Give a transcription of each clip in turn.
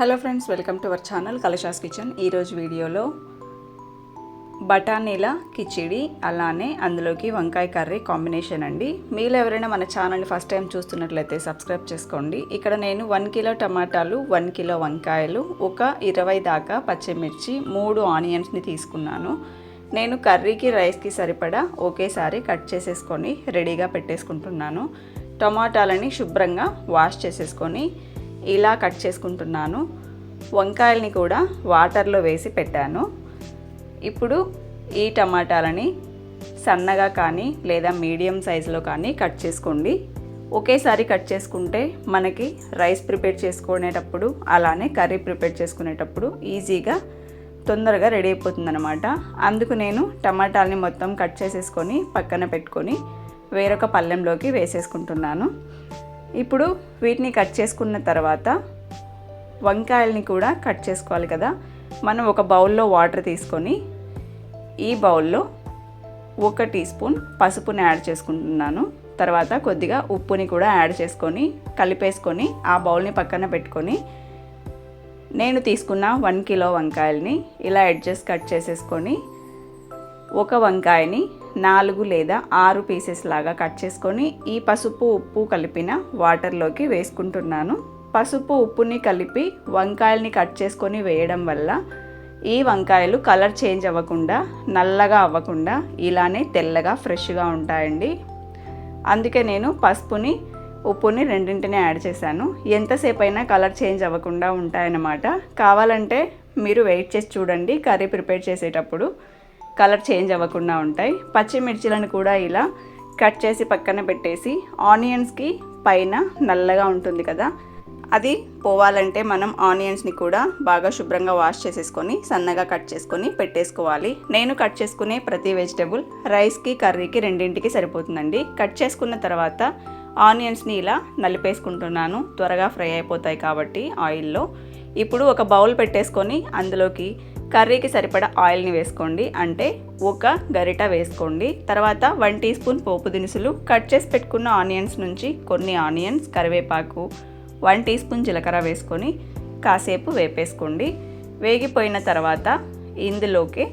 Hello friends welcome to our channel Kalasha's kitchen. ఈరోజు వీడియోలో బఠానీల కిచిడి అలానే అందులోకి వంకాయ కర్రీ కాంబినేషన్ అండి. మీరు ఎవరైనా మన ఛానల్ని ఫస్ట్ టైం చూస్తున్నట్లయితే సబ్స్క్రైబ్ చేసుకోండి. ఇక్కడ నేను వన్ కిలో టమాటాలు వన్ కిలో వంకాయలు ఒక ఇరవై దాకా పచ్చిమిర్చి మూడు ఆనియన్స్ని తీసుకున్నాను. నేను కర్రీకి రైస్కి సరిపడా ఒకేసారి కట్ చేసేసుకొని రెడీగా పెట్టేసుకుంటున్నాను. టమాటాలని శుభ్రంగా వాష్ చేసేసుకొని ఇలా కట్ చేసుకుంటున్నాను. వంకాయల్ని కూడా వాటర్లో వేసి పెట్టాను. ఇప్పుడు ఈ టమాటాలని సన్నగా కానీ లేదా మీడియం సైజులో కానీ కట్ చేసుకోండి. ఒకేసారి కట్ చేసుకుంటే మనకి రైస్ ప్రిపేర్ చేసుకునేటప్పుడు అలానే కర్రీ ప్రిపేర్ చేసుకునేటప్పుడు ఈజీగా తొందరగా రెడీ అయిపోతుందనమాట అందుకు నేను టమాటాలని మొత్తం కట్ చేసేసుకొని పక్కన పెట్టుకొని వేరొక పళ్ళెంలోకి వేసేసుకుంటున్నాను. ఇప్పుడు వీటిని కట్ చేసుకున్న తర్వాత వంకాయల్ని కూడా కట్ చేసుకోవాలి కదా. మనం ఒక బౌల్లో వాటర్ తీసుకొని ఈ బౌల్లో ఒక టీ స్పూన్ పసుపుని యాడ్ చేసుకుంటున్నాను. తర్వాత కొద్దిగా ఉప్పుని కూడా యాడ్ చేసుకొని కలిపేసుకొని ఆ బౌల్ని పక్కన పెట్టుకొని నేను తీసుకున్న వన్ కిలో వంకాయల్ని ఇలా అడ్జస్ట్ కట్ చేసేసుకొని ఒక వంకాయని నాలుగు లేదా ఆరు పీసెస్ లాగా కట్ చేసుకొని ఈ పసుపు ఉప్పు కలిపిన వాటర్లోకి వేసుకుంటున్నాను. పసుపు ఉప్పుని కలిపి వంకాయల్ని కట్ చేసుకొని వేయడం వల్ల ఈ వంకాయలు కలర్ చేంజ్ అవ్వకుండా నల్లగా అవ్వకుండా ఇలానే తెల్లగా ఫ్రెష్గా ఉంటాయండి. అందుకే నేను పసుపుని ఉప్పుని రెండింటిని యాడ్ చేశాను. ఎంతసేపు అయినా కలర్ చేంజ్ అవ్వకుండా ఉంటాయన్నమాట. కావాలంటే మీరు వెయిట్ చేసి చూడండి కర్రీ ప్రిపేర్ చేసేటప్పుడు. కలర్ చేంజ్ అవ్వకుండా ఉంటాయి. పచ్చిమిర్చిలను కూడా ఇలా కట్ చేసి పక్కన పెట్టేసి ఆనియన్స్కి పైన నల్లగా ఉంటుంది కదా అది పోవాలంటే మనం ఆనియన్స్ని కూడా బాగా శుభ్రంగా వాష్ చేసేసుకొని సన్నగా కట్ చేసుకొని పెట్టేసుకోవాలి. నేను కట్ చేసుకునే ప్రతి వెజిటబుల్ రైస్కి కర్రీకి రెండింటికి సరిపోతుందండి. కట్ చేసుకున్న తర్వాత ఆనియన్స్ని ఇలా నలిపేసుకుంటున్నాను. త్వరగా ఫ్రై అయిపోతాయి కాబట్టి ఆయిల్లో. ఇప్పుడు ఒక బౌల్ పెట్టేసుకొని అందులోకి కర్రీకి సరిపడా ఆయిల్ని వేసుకోండి. అంటే ఒక గరిట వేసుకోండి. తర్వాత వన్ టీ స్పూన్ పోపు దినుసులు కట్ చేసి పెట్టుకున్న ఆనియన్స్ నుంచి కొన్ని ఆనియన్స్ కరివేపాకు వన్ టీ స్పూన్ జీలకర్ర వేసుకొని కాసేపు వేపేసుకోండి. వేగిపోయిన తర్వాత ఇందులోకి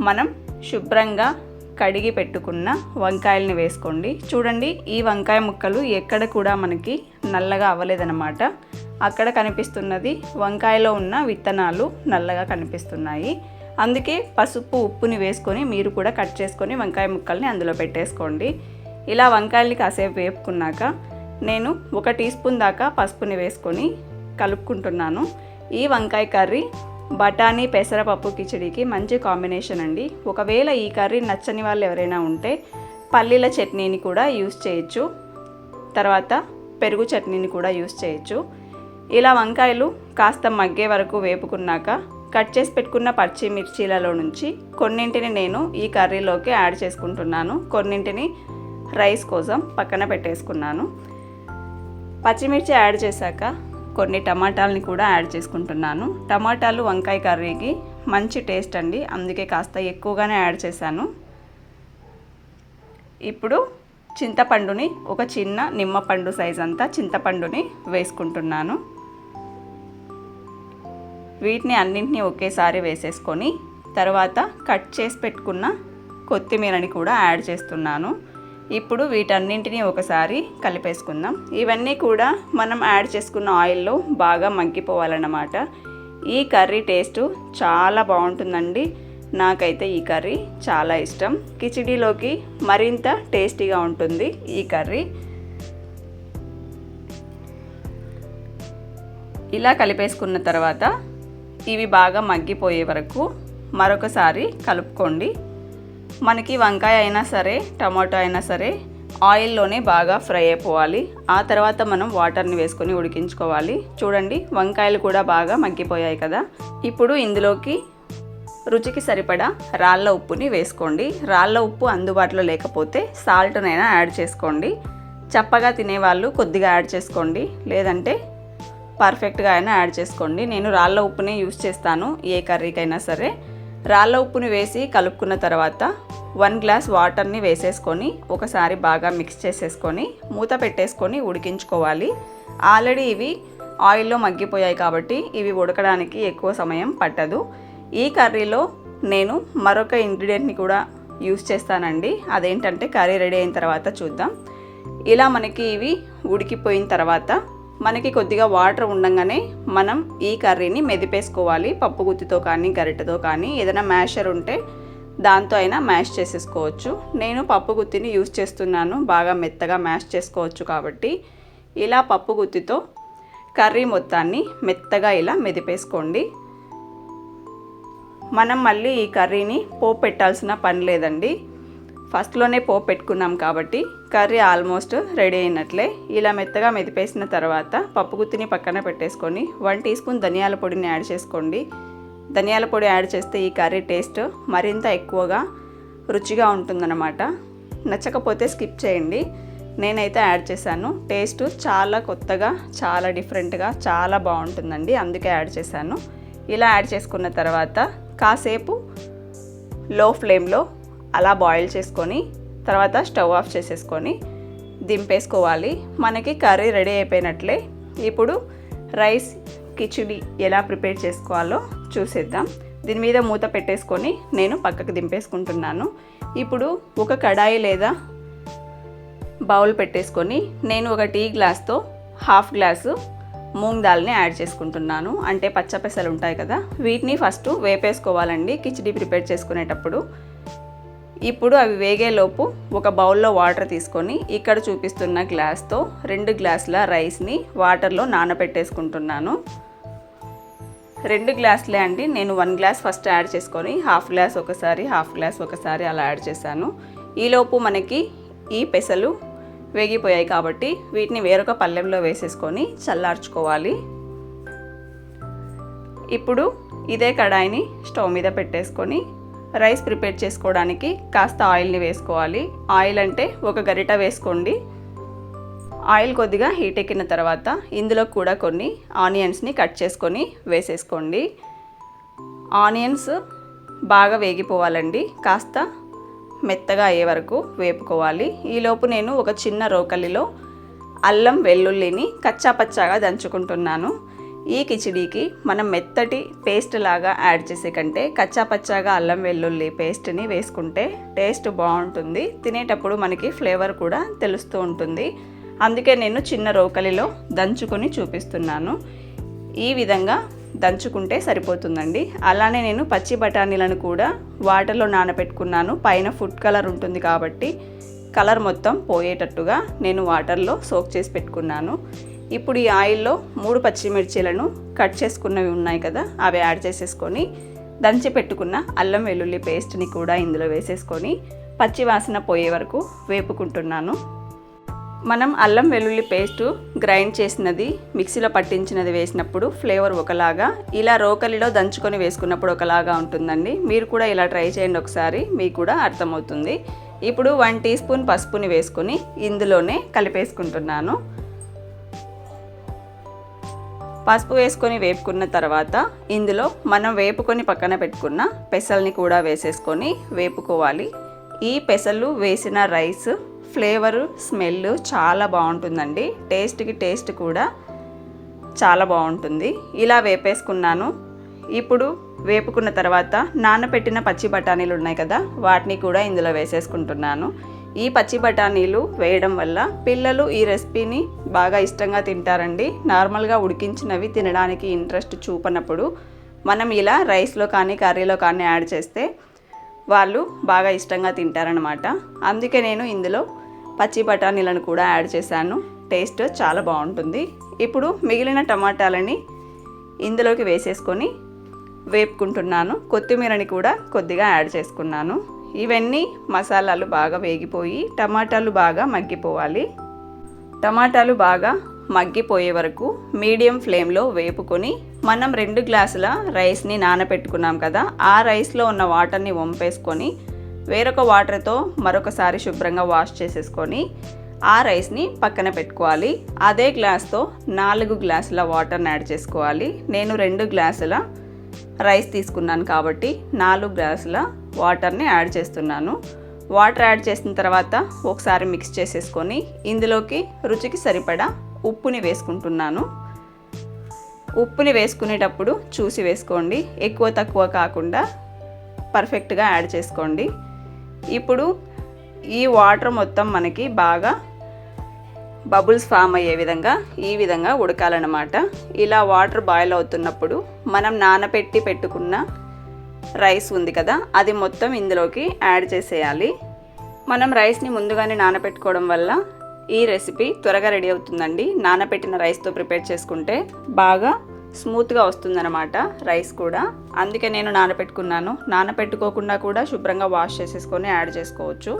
మనం శుభ్రంగా కడిగి పెట్టుకున్న వంకాయల్ని వేసుకోండి. చూడండి ఈ వంకాయ ముక్కలు ఎక్కడ కూడా మనకి నల్లగా అవ్వలేదన్నమాట. అక్కడ కనిపిస్తున్నది వంకాయలో ఉన్న విత్తనాలు నల్లగా కనిపిస్తున్నాయి. అందుకే పసుపు ఉప్పుని వేసుకొని మీరు కూడా కట్ చేసుకొని వంకాయ ముక్కల్ని అందులో పెట్టేసుకోండి. ఇలా వంకాయల్ని కాసేపు వేపుకున్నాక నేను ఒక టీ స్పూన్ దాకా పసుపుని వేసుకొని కలుపుకుంటున్నాను. ఈ వంకాయ కర్రీ బఠానీ పెసరపప్పు కిచడీకి మంచి కాంబినేషన్ అండి. ఒకవేళ ఈ కర్రీ నచ్చని వాళ్ళు ఎవరైనా ఉంటే పల్లీల చట్నీని కూడా యూస్ చేయొచ్చు. తర్వాత పెరుగు చట్నీని కూడా యూస్ చేయొచ్చు. ఇలా వంకాయలు కాస్త మగ్గే వరకు వేపుకున్నాక కట్ చేసి పెట్టుకున్న పచ్చిమిర్చీలలో నుంచి కొన్నింటిని నేను ఈ కర్రీలోకి యాడ్ చేసుకుంటున్నాను. కొన్నింటిని రైస్ కోసం పక్కన పెట్టేసుకున్నాను. పచ్చిమిర్చి యాడ్ చేశాక కొన్ని టమాటాలని కూడా యాడ్ చేసుకుంటున్నాను. టమాటాలు వంకాయ కర్రీకి మంచి టేస్ట్ అండి. అందుకే కాస్త ఎక్కువగానే యాడ్ చేశాను. ఇప్పుడు చింతపండుని ఒక చిన్న నిమ్మపండు సైజ్ అంతా చింతపండుని వేసుకుంటున్నాను. వీటిని అన్నింటినీ ఒకేసారి వేసేసుకొని తర్వాత కట్ చేసి పెట్టుకున్న కొత్తిమీరని కూడా యాడ్ చేస్తున్నాను. ఇప్పుడు వీటన్నింటినీ ఒకసారి కలిపేసుకుందాం. ఇవన్నీ కూడా మనం యాడ్ చేసుకున్న ఆయిల్లో బాగా మగ్గిపోవాలన్నమాట. ఈ కర్రీ టేస్ట్ చాలా బాగుంటుందండి. నాకైతే ఈ కర్రీ చాలా ఇష్టం. కిచిడీలోకి మరింత టేస్టీగా ఉంటుంది ఈ కర్రీ. ఇలా కలిపేసుకున్న తర్వాత ఇవి బాగా మగ్గిపోయే వరకు మరొకసారి కలుపుకోండి. మనకి వంకాయ అయినా సరే టమాటో అయినా సరే ఆయిల్లోనే బాగా ఫ్రై అయిపోవాలి. ఆ తర్వాత మనం వాటర్ని వేసుకొని ఉడికించుకోవాలి. చూడండి వంకాయలు కూడా బాగా మగ్గిపోయాయి కదా. ఇప్పుడు ఇందులోకి రుచికి సరిపడా రాళ్ళ ఉప్పుని వేసుకోండి. రాళ్ళ ఉప్పు అందుబాటులో లేకపోతే సాల్ట్నైనా యాడ్ చేసుకోండి. చప్పగా తినేవాళ్ళు కొద్దిగా యాడ్ చేసుకోండి. లేదంటే పర్ఫెక్ట్గా అయినా యాడ్ చేసుకోండి. నేను రాళ్ళ ఉప్పునే యూస్ చేస్తాను ఏ కర్రీకైనా సరే. రాళ్ళ ఉప్పుని వేసి కలుపుకున్న తర్వాత వన్ గ్లాస్ వాటర్ని వేసేసుకొని ఒకసారి బాగా మిక్స్ చేసేసుకొని మూత పెట్టేసుకొని ఉడికించుకోవాలి. ఆల్రెడీ ఇవి ఆయిల్లో మగ్గిపోయాయి కాబట్టి ఇవి ఉడకడానికి ఎక్కువ సమయం పట్టదు. ఈ కర్రీలో నేను మరొక ఇంగ్రీడియంట్ని కూడా యూస్ చేస్తానండి. అదేంటంటే కర్రీ రెడీ అయిన తర్వాత చూద్దాం. ఇలా మనకి ఇవి ఉడికిపోయిన తర్వాత మనకి కొద్దిగా వాటర్ ఉండగానే మనం ఈ కర్రీని మెదిపేసుకోవాలి. పప్పు గుత్తితో కానీ గరిటెతో కానీ ఏదైనా మ్యాషర్ ఉంటే దాంతో అయినా మ్యాష్ చేసేసుకోవచ్చు. నేను పప్పు గుత్తిని యూస్ చేస్తున్నాను. బాగా మెత్తగా మ్యాష్ చేసుకోవచ్చు కాబట్టి ఇలా పప్పు గుత్తితో కర్రీ మొత్తాన్ని మెత్తగా ఇలా మెదిపేసుకోండి. మనం మళ్ళీ ఈ కర్రీని పోపు పెట్టాల్సిన పని లేదండి. ఫస్ట్లోనే పోపు పెట్టుకున్నాం కాబట్టి కర్రీ ఆల్మోస్ట్ రెడీ అయినట్లే. ఇలా మెత్తగా మెదిపేసిన తర్వాత పప్పు గుత్తిని పక్కన పెట్టేసుకొని వన్ టీ స్పూన్ ధనియాల పొడిని యాడ్ చేసుకోండి. ధనియాల పొడి యాడ్ చేస్తే ఈ కర్రీ టేస్ట్ మరింత ఎక్కువగా రుచిగా ఉంటుందన్నమాట. నచ్చకపోతే స్కిప్ చేయండి. నేనైతే యాడ్ చేశాను. టేస్ట్ చాలా కొత్తగా చాలా డిఫరెంట్గా చాలా బాగుంటుందండి. అందుకే యాడ్ చేశాను. ఇలా యాడ్ చేసుకున్న తర్వాత కాసేపు లో ఫ్లేమ్లో అలా బాయిల్ చేసుకొని తర్వాత స్టవ్ ఆఫ్ చేసేసుకొని దింపేసుకోవాలి. మనకి కర్రీ రెడీ అయిపోయినట్లే. ఇప్పుడు రైస్ కిచిడి ఎలా ప్రిపేర్ చేసుకోవాలో చూసేద్దాం. దీని మీద మూత పెట్టేసుకొని నేను పక్కకు దింపేసుకుంటున్నాను. ఇప్పుడు ఒక కడాయి లేదా బౌల్ పెట్టేసుకొని నేను ఒక టీ గ్లాస్తో హాఫ్ గ్లాసు మూంగ్ దాల్ని యాడ్ చేసుకుంటున్నాను. అంటే పచ్చపెసలు ఉంటాయి కదా వీటిని ఫస్ట్ వేపేసుకోవాలండి కిచిడి ప్రిపేర్ చేసుకునేటప్పుడు. ఇప్పుడు అవి వేగేలోపు ఒక బౌల్లో వాటర్ తీసుకొని ఇక్కడ చూపిస్తున్న గ్లాస్తో రెండు గ్లాసుల రైస్ని వాటర్లో నానబెట్టేసుకుంటున్నాను. రెండు గ్లాసులే అండి నేను వన్ గ్లాస్ ఫస్ట్ యాడ్ చేసుకొని హాఫ్ గ్లాస్ ఒకసారి హాఫ్ గ్లాస్ ఒకసారి అలా యాడ్ చేశాను. ఈలోపు మనకి ఈ పెసలు వేగిపోయాయి కాబట్టి వీటిని వేరొక పళ్ళెంలో వేసేసుకొని చల్లార్చుకోవాలి. ఇప్పుడు ఇదే కడాయిని స్టవ్ మీద పెట్టేసుకొని రైస్ ప్రిపేర్ చేసుకోవడానికి కాస్త ఆయిల్ని వేసుకోవాలి. ఆయిల్ అంటే ఒక గరిట వేసుకోండి. ఆయిల్ కొద్దిగా హీట్ ఎక్కిన తర్వాత ఇందులో కూడా కొన్ని ఆనియన్స్ని కట్ చేసుకొని వేసేసుకోండి. ఆనియన్స్ బాగా వేగిపోవాలండి. కాస్త మెత్తగా అయ్యే వరకు వేపుకోవాలి. ఈలోపు నేను ఒక చిన్న రోకలిలో అల్లం వెల్లుల్లిని కచ్చాపచ్చాగా దంచుకుంటున్నాను. ఈ కిచిడీకి మనం మెత్తటి పేస్ట్ లాగా యాడ్ చేసే కంటే కచ్చాపచ్చాగా అల్లం వెల్లుల్లి పేస్ట్ని వేసుకుంటే టేస్ట్ బాగుంటుంది. తినేటప్పుడు మనకి ఫ్లేవర్ కూడా తెలుస్తూ ఉంటుంది. అందుకే నేను చిన్న రోకలిలో దంచుకొని చూపిస్తున్నాను. ఈ విధంగా దంచుకుంటే సరిపోతుందండి. అలానే నేను పచ్చి బఠానీలను కూడా వాటర్లో నానబెట్టుకున్నాను. పైన ఫుడ్ కలర్ ఉంటుంది కాబట్టి కలర్ మొత్తం పోయేటట్టుగా నేను వాటర్లో సోక్ చేసి పెట్టుకున్నాను. ఇప్పుడు ఈ ఆయిల్లో మూడు పచ్చిమిర్చీలను కట్ చేసుకున్నవి ఉన్నాయి కదా అవి యాడ్ చేసేసుకొని దంచి పెట్టుకున్న అల్లం వెల్లుల్లి పేస్ట్ని కూడా ఇందులో వేసేసుకొని పచ్చి వాసన పోయే వరకు వేపుకుంటున్నాను. మనం అల్లం వెల్లుల్లి పేస్టు గ్రైండ్ చేసినది మిక్సీలో పట్టించినది వేసినప్పుడు ఫ్లేవర్ ఒకలాగా ఇలా రోకలిలో దంచుకొని వేసుకున్నప్పుడు ఒకలాగా ఉంటుందండి. మీరు కూడా ఇలా ట్రై చేయండి ఒకసారి మీకు కూడా అర్థమవుతుంది. ఇప్పుడు వన్ టీ స్పూన్ పసుపుని వేసుకొని ఇందులోనే కలిపేసుకుంటున్నాను. పసుపు వేసుకొని వేపుకున్న తర్వాత ఇందులో మనం వేపుకొని పక్కన పెట్టుకున్న పెసల్ని కూడా వేసేసుకొని వేపుకోవాలి. ఈ పెసలు వేసిన రైస్ ఫ్లేవరు స్మెల్ చాలా బాగుంటుందండి. టేస్ట్కి టేస్ట్ కూడా చాలా బాగుంటుంది. ఇలా వేపేసుకున్నాను. ఇప్పుడు వేపుకున్న తర్వాత నానబెట్టిన పచ్చి బఠానీలు ఉన్నాయి కదా వాటిని కూడా ఇందులో వేసేసుకుంటున్నాను. ఈ పచ్చి బఠానీలు వేయడం వల్ల పిల్లలు ఈ రెసిపీని బాగా ఇష్టంగా తింటారండి. నార్మల్గా ఉడికించినవి తినడానికి ఇంట్రెస్ట్ చూపనప్పుడు మనం ఇలా రైస్లో కానీ కర్రీలో కానీ యాడ్ చేస్తే వాళ్ళు బాగా ఇష్టంగా తింటారనమాట అందుకే నేను ఇందులో పచ్చి బఠానీలను కూడా యాడ్ చేశాను. టేస్ట్ చాలా బాగుంటుంది. ఇప్పుడు మిగిలిన టమాటాలని ఇందులోకి వేసేసుకొని వేపుకుంటున్నాను. కొత్తిమీరని కూడా కొద్దిగా యాడ్ చేసుకున్నాను. ఇవన్నీ మసాలాలు బాగా వేగిపోయి టమాటాలు బాగా మగ్గిపోవాలి. టమాటాలు బాగా మగ్గిపోయే వరకు మీడియం ఫ్లేమ్లో వేపుకొని మనం రెండు గ్లాసుల రైస్ని నానబెట్టుకున్నాం కదా ఆ రైస్లో ఉన్న వాటర్ని వంపేసుకొని వేరొక వాటర్తో మరొకసారి శుభ్రంగా వాష్ చేసేసుకొని ఆ రైస్ని పక్కన పెట్టుకోవాలి. అదే గ్లాస్తో నాలుగు గ్లాసుల వాటర్ని యాడ్ చేసుకోవాలి. నేను రెండు గ్లాసుల రైస్ తీసుకున్నాను కాబట్టి నాలుగు గ్లాసుల వాటర్ని యాడ్ చేస్తున్నాను. వాటర్ యాడ్ చేసిన తర్వాత ఒకసారి మిక్స్ చేసేసుకొని ఇందులోకి రుచికి సరిపడా ఉప్పుని వేసుకుంటున్నాను. ఉప్పుని వేసుకునేటప్పుడు చూసి వేసుకోండి. ఎక్కువ తక్కువ కాకుండా పర్ఫెక్ట్గా యాడ్ చేసుకోండి. ఇప్పుడు ఈ వాటర్ మొత్తం మనకి బాగా బబుల్స్ ఫామ్ అయ్యే విధంగా ఈ విధంగా ఉడకాలన్నమాట. ఇలా వాటర్ బాయిల్ అవుతున్నప్పుడు మనం నానబెట్టి పెట్టుకున్న రైస్ ఉంది కదా అది మొత్తం ఇందులోకి యాడ్ చేసేయాలి. మనం రైస్ని ముందుగానే నానబెట్టుకోవడం వల్ల ఈ రెసిపీ త్వరగా రెడీ అవుతుందండి. నానబెట్టిన రైస్తో ప్రిపేర్ చేసుకుంటే బాగా స్మూత్గా వస్తుందన్నమాట రైస్ కూడా. అందుకే నేను నానబెట్టుకున్నాను నానబెట్టుకోకుండా కూడా శుభ్రంగా వాష్ చేసేసుకొని యాడ్ చేసుకోవచ్చు.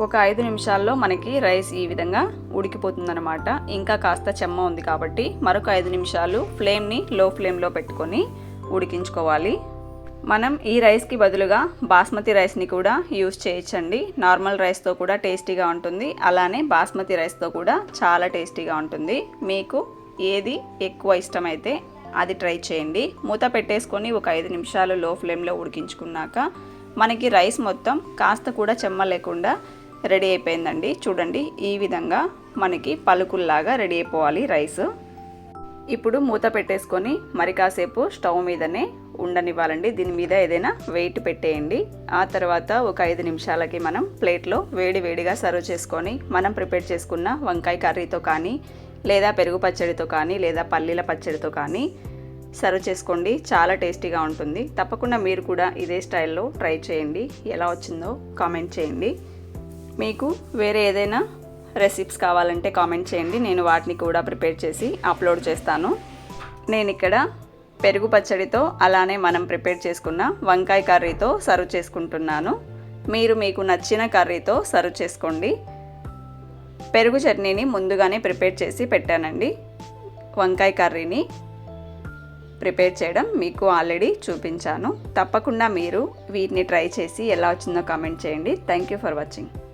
ఒక ఐదు నిమిషాల్లో మనకి రైస్ ఈ విధంగా ఉడికిపోతుందన్నమాట. ఇంకా కాస్త చెమ్మ ఉంది కాబట్టి మరొక ఐదు నిమిషాలు ఫ్లేమ్ని లో ఫ్లేమ్లో పెట్టుకొని ఉడికించుకోవాలి. మనం ఈ రైస్కి బదులుగా బాస్మతి రైస్ని కూడా యూస్ చేయొచ్చండి. నార్మల్ రైస్తో కూడా టేస్టీగా ఉంటుంది. అలానే బాస్మతి రైస్తో కూడా చాలా టేస్టీగా ఉంటుంది. మీకు ఏది ఎక్కువ ఇష్టమైతే అది ట్రై చేయండి. మూత పెట్టేసుకొని ఒక ఐదు నిమిషాలు లో ఫ్లేమ్లో ఉడికించుకున్నాక మనకి రైస్ మొత్తం కాస్త కూడా చెమ్మ లేకుండా రెడీ అయిపోయిందండి. చూడండి ఈ విధంగా మనకి పలుకుల్లాగా రెడీ అయిపోవాలి రైస్. ఇప్పుడు మూత పెట్టేసుకొని మరి కాసేపు స్టవ్ మీదనే ఉండనివ్వాలండి. దీని మీద ఏదైనా వెయిట్ పెట్టేయండి. ఆ తర్వాత ఒక ఐదు నిమిషాలకి మనం ప్లేట్లో వేడి వేడిగా సర్వ్ చేసుకొని మనం ప్రిపేర్ చేసుకున్న వంకాయ కర్రీతో కానీ లేదా పెరుగు పచ్చడితో కానీ లేదా పల్లీల పచ్చడితో కానీ సర్వ్ చేసుకోండి. చాలా టేస్టీగా ఉంటుంది. తప్పకుండా మీరు కూడా ఇదే స్టైల్లో ట్రై చేయండి. ఎలా వచ్చిందో కామెంట్ చేయండి. మీకు వేరే ఏదైనా రెసిపీస్ కావాలంటే కామెంట్ చేయండి. నేను వాటిని కూడా ప్రిపేర్ చేసి అప్లోడ్ చేస్తాను. నేను ఇక్కడ పెరుగు పచ్చడితో అలానే మనం ప్రిపేర్ చేసుకున్న వంకాయ కర్రీతో సర్వ్ చేసుకుంటున్నాను. మీరు మీకు నచ్చిన కర్రీతో సర్వ్ చేసుకోండి. పెరుగు చట్నీని ముందుగానే ప్రిపేర్ చేసి పెట్టానండి. వంకాయ కర్రీని ప్రిపేర్ చేయడం మీకు ఆల్రెడీ చూపించాను. తప్పకుండా మీరు వీటిని ట్రై చేసి ఎలా వచ్చిందో కామెంట్ చేయండి. Thank you for watching